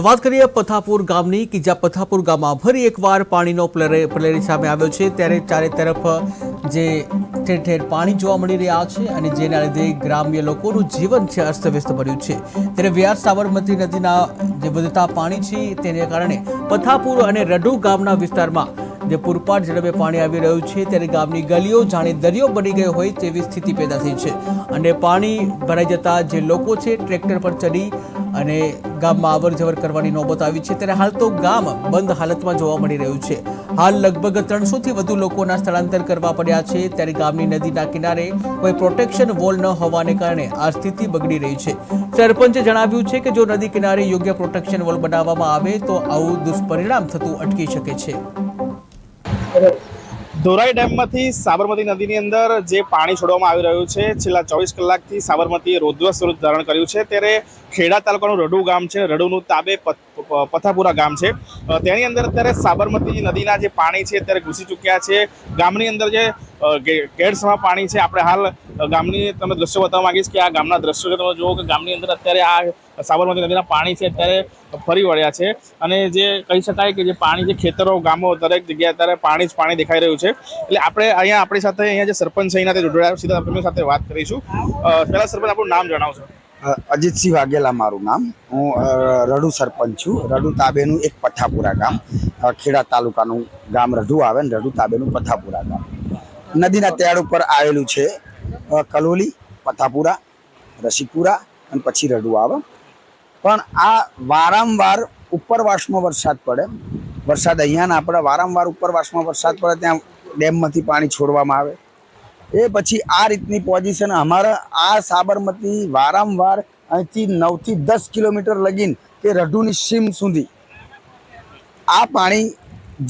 તો વાત કરીએ પથાપુર ગામની, કે જ્યાં પથાપુર ગામમાં ફરી એકવાર પાણીનો પ્લેરે સામે આવ્યો છે. ત્યારે ચારે તરફ જે ઠેર ઠેર પાણી જોવા મળી રહ્યા છે અને જેના લીધે ગ્રામ્ય લોકોનું જીવન છે અસ્તવ્યસ્ત બન્યું છે. ત્યારે વ્યાસ સાબરમતી નદીના જે વધતા પાણી છે, તેને કારણે પથાપુર અને રડુ ગામના વિસ્તારમાં જે પૂરપાટ ઝડપે પાણી આવી રહ્યું છે ત્યારે ગામની ગલીઓ જાણે દરિયો બની ગયો હોય તેવી સ્થિતિ પેદા થઈ છે. અને પાણી ભરાઈ જતા જે લોકો છે, ટ્રેક્ટર પર ચડી અને ગામમાં અવર જવર કરવાની નોબત આવી છે, ત્યારે હાલ તો ગામ બંધ હાલતમાં જોવા મળી રહ્યું છે. હાલ લગભગ ત્રણસોથી વધુ લોકોના સ્થળાંતર કરવા પડ્યા છે, ત્યારે ગામની નદીના કિનારે કોઈ પ્રોટેક્શન વોલ ન હોવાને કારણે આ સ્થિતિ બગડી રહી છે. સરપંચે જણાવ્યું છે કે જો નદી કિનારે યોગ્ય પ્રોટેક્શન વોલ બનાવવામાં આવે તો આવું દુષ્પરિણામ થતું અટકી શકે છે. ધોરાઈ ડેમમાંથી સાબરમતી નદીની અંદર જે પાણી છોડવામાં આવી રહ્યું છે, છેલ્લા ચોવીસ કલાકથી સાબરમતીએ રોદ્ર સ્વરૂપ ધારણ કર્યું છે, ત્યારે ખેડા તાલુકાનું રડુ ગામ છે. રડુનું તાબે પથાપુરા ગામ છે. તેની અંદર અત્યારે સાબરમતી નદીના જે પાણી છે, અત્યારે ઘૂસી ચૂક્યા છે. ગામની અંદર જે ગેરસમા પાણી છે, આપણે હાલ ગામની તમે દ્રશ્યો બતાવવા માંગીશ કે આ ગામના દ્રશ્યો તમે જુઓ કે ગામની અંદર અત્યારે આ સાબરમતી નદીના પાણી છે, અત્યારે ફરી વળ્યા છે. અને જે કહી શકાય કે જે પાણી જે ખેતરો, ગામો, દરેક જગ્યાએ અત્યારે પાણી જ પાણી દેખાઈ રહ્યું છે. એટલે આપણે અહીંયા આપણી સાથે અહીંયા જે સરપંચ છે એના તે જોડાયા. સીધા સાથે વાત કરીશું. પહેલાં સરપંચ આપણું નામ જણાવશો. અજીતસિંહ વાઘેલા મારું નામ. હું રડુ સરપંચ છું. રડુ તાબેનું એક પથાપુરા ગામ. ખેડા તાલુકાનું ગામ રઢુ આવે ને રડુ તાબેનું પથાપુરા ગામ. નદીના તેડ ઉપર આવેલું છે કલોલી પથાપુરા રસીપુરા અને પછી રડુ આવે. પણ આ વારંવાર ઉપરવાસમાં વરસાદ પડે. વરસાદ અહીંયા ના પડે વારંવાર ઉપરવાસમાં વરસાદ પડે, ત્યાં ડેમમાંથી પાણી છોડવામાં આવે. એ પછી આ રીતની પોઝિશન અમારા આ સાબરમતી વારંવાર અહીંથી નવથી દસ કિલોમીટર લગીન કે રઢુની સીમ સુધી આ પાણી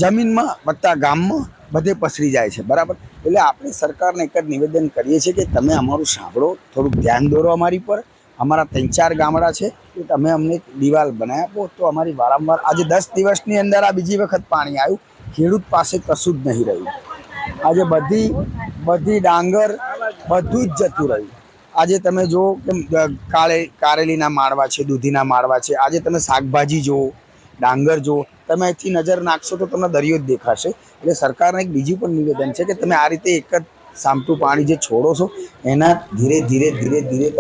જમીનમાં વત્તા ગામમાં બધે પસરી જાય છે, બરાબર? એટલે આપણે સરકારને એક જ નિવેદન કરીએ છીએ કે તમે અમારું સાંભળો, થોડુંક ધ્યાન દોરો અમારી પર. અમારા ત્રણ ચાર ગામડા છે કે તમે અમને એક દિવાલ બનાવી આપો. તો અમારી વારંવાર આજે દસ દિવસની અંદર આ બીજી વખત પાણી આવ્યું. ખેડૂત પાસે કશું જ નહીં રહ્યું. આજે બધી બધી ડાંગર બધું જ જતું રહ્યું. આજે તમે જુઓ કે કાળે, કારેલીના માળવા છે, દૂધીના માળવા છે, આજે તમે શાકભાજી જુઓ, ડાંગર જુઓ, તમે અહીંથી નજર નાખશો તો તમને દરિયો જ દેખાશે. એટલે સરકારને એક બીજું પણ નિવેદન છે કે તમે આ રીતે એક જ સામટું પાણી જે છોડો છો, એના ધીરે ધીરે ધીરે ધીરે